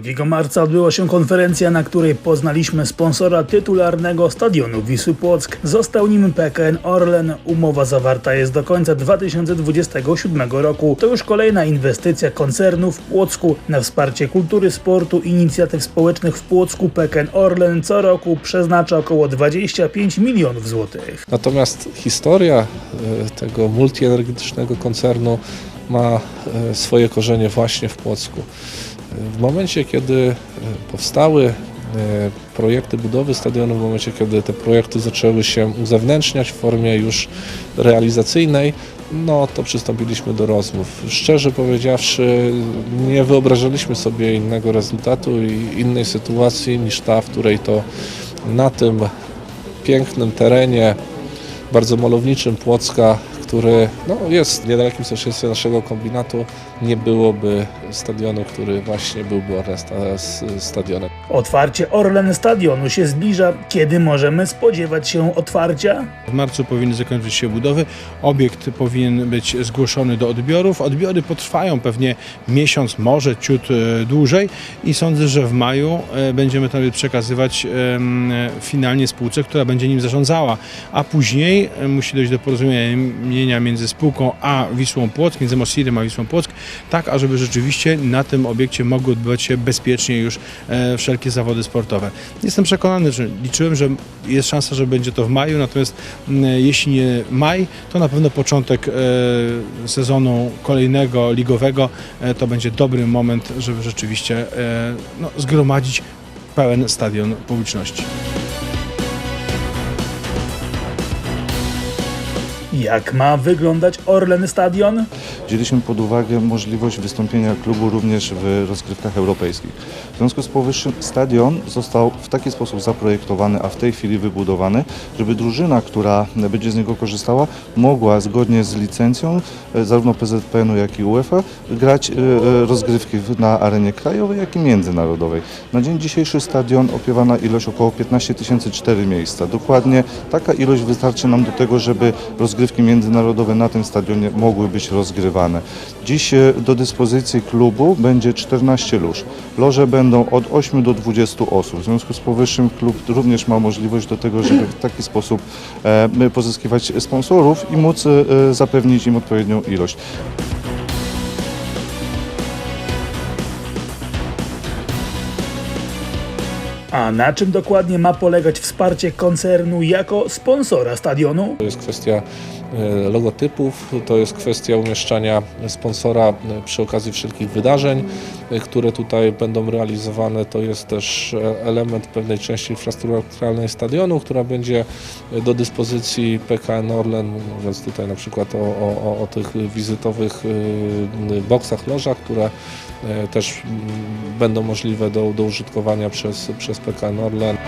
2 marca odbyła się konferencja, na której poznaliśmy sponsora tytularnego stadionu Wisły Płock. Został nim PKN Orlen. Umowa zawarta jest do końca 2027 roku. To już kolejna inwestycja koncernu w Płocku na wsparcie kultury, sportu i inicjatyw społecznych w Płocku. PKN Orlen co roku przeznacza około 25 milionów złotych. Natomiast historia e, tego multienergetycznego koncernu ma e, swoje korzenie właśnie w Płocku. W momencie, kiedy e, powstały e, projekty budowy stadionu, w momencie, kiedy te projekty zaczęły się uzewnętrzniać w formie już realizacyjnej, no to przystąpiliśmy do rozmów. Szczerze powiedziawszy, nie wyobrażaliśmy sobie innego rezultatu i innej sytuacji niż ta, w której to na tym pięknym terenie, bardzo malowniczym Płocka, który no, jest w niedalekim sąsiedztwie naszego kombinatu, nie byłoby stadionu, który właśnie byłby Orlesta s- stadionem. Otwarcie Orlen Stadionu się zbliża. Kiedy możemy spodziewać się otwarcia? W marcu powinny zakończyć się budowy. Obiekt powinien być zgłoszony do odbiorów. Odbiory potrwają pewnie miesiąc, może ciut e, dłużej i sądzę, że w maju e, będziemy obiekt przekazywać finalnie spółce, która będzie nim zarządzała, a później e, musi dojść do porozumienia między spółką a Wisłą Płock, między Mosirem a Wisłą Płock, tak ażeby rzeczywiście na tym obiekcie mogły odbywać się bezpiecznie już e, wszelkie zawody sportowe. Jestem przekonany, że liczyłem, że jest szansa, że będzie to w maju, natomiast jeśli nie maj, to na pewno początek e, sezonu kolejnego ligowego e, to będzie dobry moment, żeby rzeczywiście no, zgromadzić pełen stadion publiczności. Jak ma wyglądać Orlen Stadion? Wzięliśmy pod uwagę możliwość wystąpienia klubu również w rozgrywkach europejskich. W związku z powyższym stadion został w taki sposób zaprojektowany, a w tej chwili wybudowany, żeby drużyna, która będzie z niego korzystała, mogła zgodnie z licencją e, zarówno PZPN-u, jak i UEFA grać e, e, rozgrywki na arenie krajowej, jak i międzynarodowej. Na dzień dzisiejszy stadion opiewa na ilość około 15 004 miejsca. Dokładnie taka ilość wystarczy nam do tego, żeby rozgrywki międzynarodowe na tym stadionie mogły być rozgrywane. Dziś e, do dyspozycji klubu będzie 14 lóż. Loże będą od 8 do 20 osób. W związku z powyższym klub również ma możliwość do tego, żeby w taki sposób e, pozyskiwać sponsorów i móc e, zapewnić im odpowiednią ilość. A na czym dokładnie ma polegać wsparcie koncernu jako sponsora stadionu? To jest kwestia e, logotypów, to jest kwestia umieszczania sponsora e, przy okazji wszelkich wydarzeń, e, które tutaj będą realizowane. To jest też element pewnej części infrastrukturalnej stadionu, która będzie do dyspozycji PKN Orlen, mówiąc tutaj na przykład o, o, o- tych wizytowych boksach, lożach, które też będą możliwe do, do użytkowania przez, przez PKN Orlen.